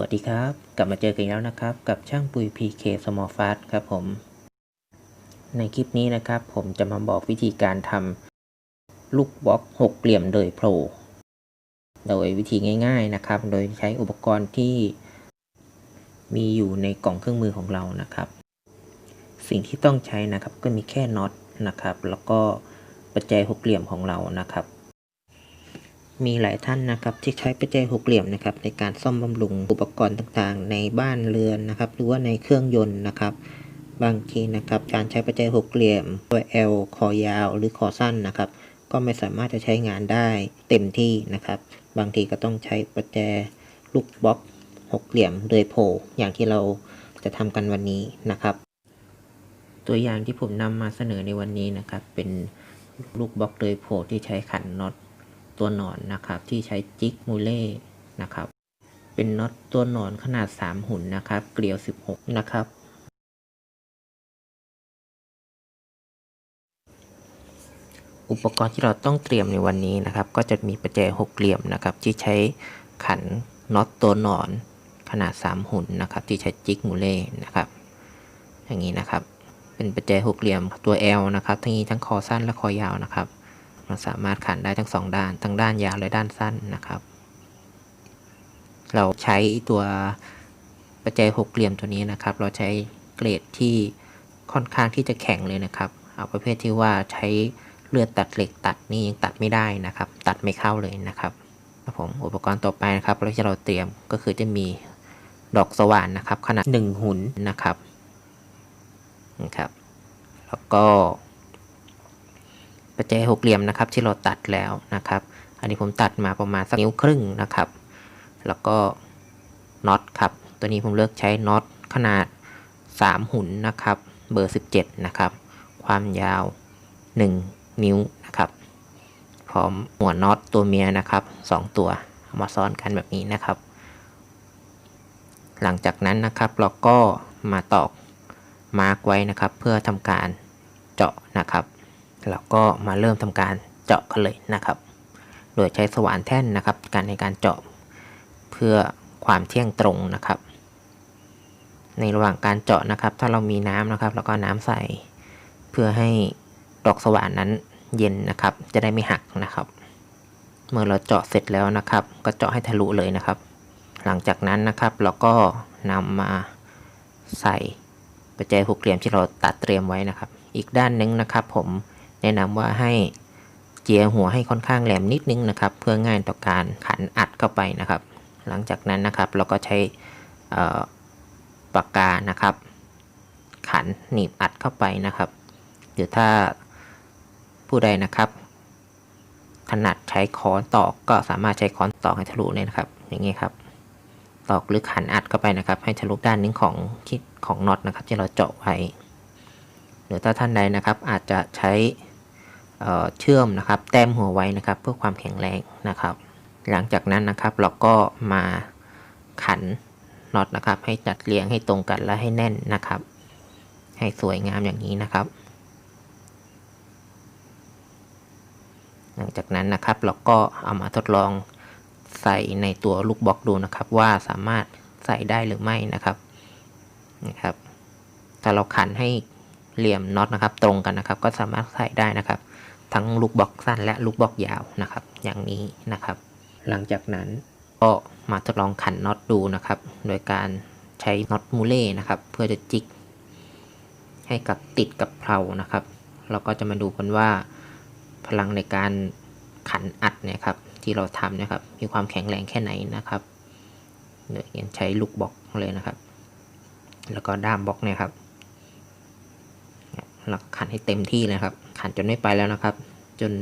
วัสดีครับ กลับมาเจอกันแล้วนะครับ กับช่างปุย PK Small Fast ครับผม ในคลิปนี้นะครับ ผมจะมาบอกวิธีการทำลูกบล็อกหกเหลี่ยมโดยโปรโดยวิธีง่าย ๆนะครับ โดยใช้อุปกรณ์ที่มีอยู่ในกล่องเครื่องมือของเรานะครับ สิ่งที่ต้องใช้นะครับก็มีแค่น็อตนะครับ แล้วก็ประแจหกเหลี่ยมของเรานะครับ มีหลายท่านนะครับที่ใช้ประแจหกเหลี่ยมนะครับในการซ่อมบำรุงอุปกรณ์ต่างๆ ในบ้านเรือนนะครับ หรือว่าในเครื่องยนต์นะครับ บางทีนะครับการใช้ประแจหกเหลี่ยมตัว L คอยาวหรือคอสั้นนะครับ ก็ไม่สามารถจะใช้งานได้เต็มที่นะครับ บางทีก็ต้องใช้ประแจลูกบล็อกหกเหลี่ยมเดยโผล่อย่างที่เราจะทำกันวันนี้นะครับ ตัวอย่างที่ผมนำมาเสนอในวันนี้นะครับ เป็นลูกบล็อกเดยโผล่ที่ใช้ขันน็อต ตัวหนอนนะครับ ที่ใช้จิกมูเล่นะครับ เป็นน็อตตัวหนอนขนาด 3 หุ่นนะครับ เกลียว 16 นะครับ อุปกรณ์ที่เราต้องเตรียมในวันนี้นะครับ ก็จะมีประแจหกเหลี่ยมนะครับ ที่ใช้ขันน็อตตัวหนอนขนาด 3 หุ่นนะครับ ที่ใช้จิกมูเล่นะครับ อย่างนี้นะครับ เป็นประแจหกเหลี่ยมตัว L นะครับ ทั้งนี้ทั้งคอสั้นและคอยาวนะครับ เราสามารถขันได้ทั้งสองด้านทั้งด้านยาวและด้านสั้นนะครับ เราใช้ตัวประแจหกเหลี่ยมตัวนี้นะครับ เราใช้เกรดที่ค่อนข้างที่จะแข็งเลยนะครับ เอาประเภทที่ว่าใช้เลือดตัดเหล็กตัดนี่ยังตัดไม่ได้นะครับ ตัดไม่เข้าเลยนะครับครับผมอุปกรณ์ต่อไปนะครับเราที่เราเตรียมก็คือจะมีดอกสว่านนะครับ ขนาด 1 หุ่นนะครับนะครับ แล้วก็ ประแจหกเหลี่ยมนะครับ ที่เราตัดแล้วนะครับ อันนี้ผมตัดมาประมาณสักนิ้วครึ่งนะครับ แล้วก็น็อตครับ ตัวนี้ผมเลือกใช้น็อตขนาด 3 หุ่นนะครับ เบอร์ 17 นะครับ ความยาว 1 นิ้วนะครับ พร้อมหัวน็อตตัวเมียนะครับ 2 ตัวามาซ้อนกันแบบนี้นะครับ หลังจากนั้นนะครับเราก็มาตอกมาร์กไว้นะครับ เพื่อทำการเจาะนะครับ เราก็มาเริ่มทำการเจาะกันเลยนะครับ โดยใช้สว่านแท่นนะครับ การในการเจาะเพื่อความเที่ยงตรงนะครับ ในระหว่างการเจาะนะครับ ถ้าเรามีน้ำนะครับ แล้วก็น้ำใส่เพื่อให้ดอกสว่านนั้นเย็นนะครับ จะได้ไม่หักนะครับ เมื่อเราเจาะเสร็จแล้วนะครับ ก็เจาะให้ทะลุเลยนะครับ หลังจากนั้นนะครับเราก็นำมาใส่ประแจหกเหลี่ยมที่เราตัดเตรียมไว้นะครับ อีกด้านหนึงนะครับ ผม แนะนำว่าให้เจียหัวให้ค่อนข้างแหลมนิดนึงนะครับ เพื่อง่ายต่อการขันอัดเข้าไปนะครับ หลังจากนั้นนะครับเราก็ใช้ปากกานะครับ ขันหนีบอัดเข้าไปนะครับหรือถ้าผู้ใดนะครับ ถนัดใช้ค้อนตอกก็สามารถใช้ค้อนตอกให้ทะลุเลยนะครับ อย่างนี้ครับ ตอกหรือขันอัดเข้าไปนะครับ ให้ทะลุด้านนึงของที่ของน็อตนะครับ ที่เราเจาะไว้หรือถ้าท่านใดนะครับ อาจจะใช้ เชื่อมนะครับ แต้มหัวไว้นะครับ เพื่อความแข็งแรงนะครับ หลังจากนั้นนะครับเราก็มาขันน็อตนะครับ ให้จัดเรียงให้ตรงกันและให้แน่นนะครับ ให้สวยงามอย่างนี้นะครับ หลังจากนั้นนะครับเราก็เอามาทดลองใส่ในตัวลูกบล็อกดูนะครับ ว่าสามารถใส่ได้หรือไม่นะครับนะครับถ้าเราขันให้เหลี่ยมน็อตนะครับ ตรงกันนะครับ ก็สามารถใส่ได้นะครับ ทั้งลูกบล็อกสั้นและลูกบล็อกยาวนะครับ อย่างนี้นะครับ หลังจากนั้นก็มาทดลองขันน็อตดูนะครับ โดยการใช้น็อตมูเล่นะครับ เพื่อจะจิก ให้กับติดกับเพลานะครับ เราก็จะมาดูกันว่า พลังในการขันอัดเนี่ยครับ ที่เราทำนะครับ มีความแข็งแรงแค่ไหนนะครับโดยใช้ลูกบล็อกเลยนะครับ แล้วก็ด้ามบล็อกเนี่ยครับ เราขันให้เต็มที่เลยครับ ขันจนไม่ไปแล้วนะครับ จน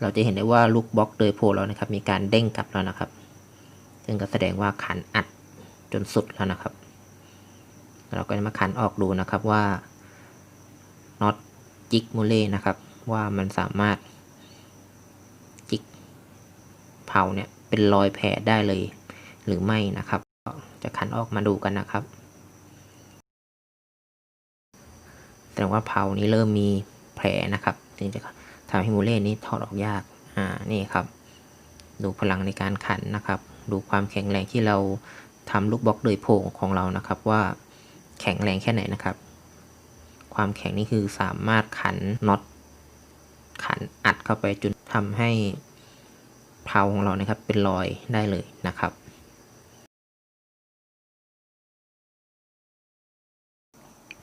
เราจะเห็นได้ว่าลูกบล็อกโดยโพเรานะครับ มีการเด้งกลับแล้วนะครับ ซึ่งก็แสดงว่าขันอัดจนสุดแล้วนะครับ เราก็จะมาขันออกดูนะครับว่าน็อตจิกมูเล่นะครับ ว่ามันสามารถจิกเผาเนี่ยเป็นรอยแผลได้เลยหรือไม่นะครับ จะขันออกมาดูกันนะครับ แสดงว่าเผานี้เริ่มมีแผลนะครับถึงจะทำให้มูเล่นี้ถอดออกยากอ่านี่ครับ ดูพลังในการขันนะครับ ดูความแข็งแรงที่เราทำลูกบล็อกโดยโพงของเรานะครับว่าแข็งแรงแค่ไหนนะครับ ความแข็งนี่คือสามารถขันน็อตขันอัดเข้าไปจนทำให้เพลาของเรานะครับเป็นรอยได้เลยนะครับ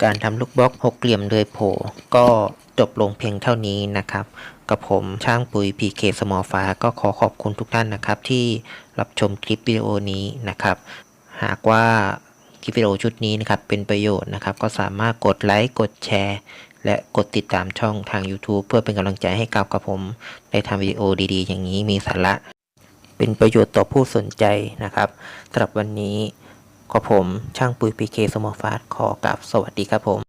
การทำลูกบล็อกหกเหลี่ยมเดือยโผก็จบลงเพียงเท่านี้นะครับ กับผมช่างปุ๋ย PK สมอฟ้าก็ขอขอบคุณทุกท่านนะครับ ที่รับชมคลิปวิดีโอนี้นะครับ หากว่าคลิปวิดีโอชุดนี้นะครับเป็นประโยชน์นะครับ ก็สามารถกดไลค์กดแชร์ และกดติดตามช่องทาง YouTube เพื่อเป็นกำลังใจให้กับกับผมได้ทำวิดีโอดีๆ อย่างนี้มีสาระ เป็นประโยชน์ต่อผู้สนใจนะครับสำหรับวันนี้ ก็ผมช่างปุ๋ย PK สมอฟ้าขอกราบสวัสดีครับผม